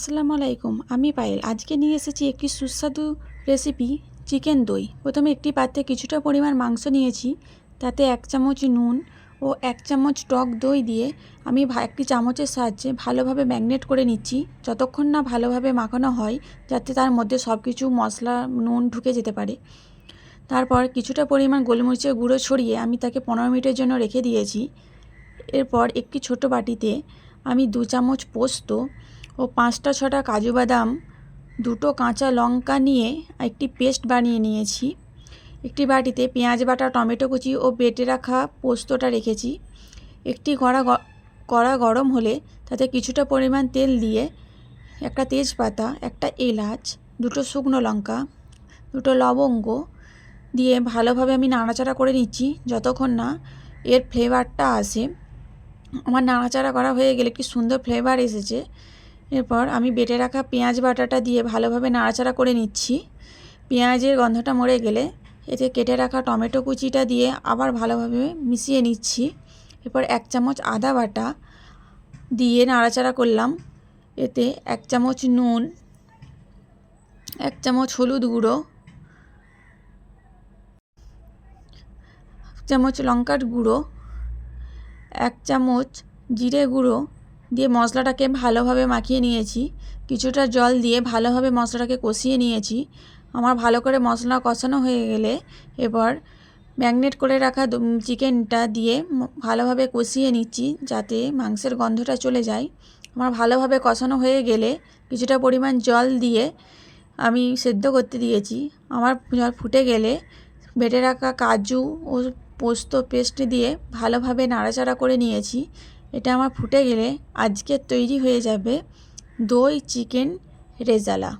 আসসালামু আলাইকুম, আমি পায়েল। আজকে নিয়ে এসেছি একটি সুস্বাদু রেসিপি, চিকেন দই। প্রথমে একটি পাত্রে কিছুটা পরিমাণ মাংস নিয়েছি, তাতে এক চামচ নুন ও এক চামচ টক দই দিয়ে আমি একটি চামচের সাহায্যে ভালোভাবে ম্যাগনেট করে নিচ্ছি। যতক্ষণ না ভালোভাবে মাখানো হয়, যাতে তার মধ্যে সব কিছু মশলা, নুন ঢুকে যেতে পারে। তারপর কিছুটা পরিমাণ গোলমরিচের গুঁড়ো ছড়িয়ে আমি তাকে পনেরো মিনিটের জন্য রেখে দিয়েছি। এরপর একটি ছোট বাটিতে আমি দু চামচ পোস্ত ও পাঁচটা ছটা কাজু বাদাম, দুটো কাঁচা লঙ্কা নিয়ে একটি পেস্ট বানিয়ে নিয়েছি। একটি বাটিতে পেঁয়াজ বাটা, টমেটো কুচি ও বেটে রাখা পোস্তটা রেখেছি। একটি কড়া কড়া গরম হলে তাতে কিছুটা পরিমাণ তেল দিয়ে একটা তেজপাতা, একটা এলাচ, দুটো শুকনো লঙ্কা, দুটো লবঙ্গ দিয়ে ভালোভাবে আমি নাড়াচাড়া করে নিচ্ছি যতক্ষণ না এর ফ্লেভারটা আসে। আমার নাড়াচাড়া করা হয়ে গেলে কি সুন্দর ফ্লেভার এসেছে। এরপর আমি বেটে রাখা পেঁয়াজ বাটাটা দিয়ে ভালোভাবে নাড়াচাড়া করে নিচ্ছি। পেঁয়াজের গন্ধটা মরে গেলে এতে কেটে রাখা টমেটো কুচিটা দিয়ে আবার ভালোভাবে মিশিয়ে নিচ্ছি। এরপর এক চামচ আদা বাটা দিয়ে নাড়াচাড়া করলাম। এতে এক চামচ নুন, এক চামচ হলুদ গুঁড়ো, এক চামচ লঙ্কার গুঁড়ো, এক চামচ জিরে গুঁড়ো দিয়ে মশলাটাকে ভালোভাবে মাখিয়ে নিয়েছি। কিছুটা জল দিয়ে ভালোভাবে মশলাটাকে কষিয়ে নিয়েছি। আমার ভালো করে মশলা কষানো হয়ে গেলে এবার ম্যাগনেট করে রাখা চিকেনটা দিয়ে ভালোভাবে কষিয়ে নিচ্ছি যাতে মাংসের গন্ধটা চলে যায়। আমার ভালোভাবে কষানো হয়ে গেলে কিছুটা পরিমাণ জল দিয়ে আমি সেদ্ধ করতে দিয়েছি। আমার জল ফুটে গেলে বেটে রাখা কাজু ও পোস্ত পেস্ট দিয়ে ভালোভাবে নাড়াচাড়া করে নিয়েছি। এটা আমার ফুটে গেলে আজকে তৈরি হয়ে যাবে দই চিকেন রেজালা।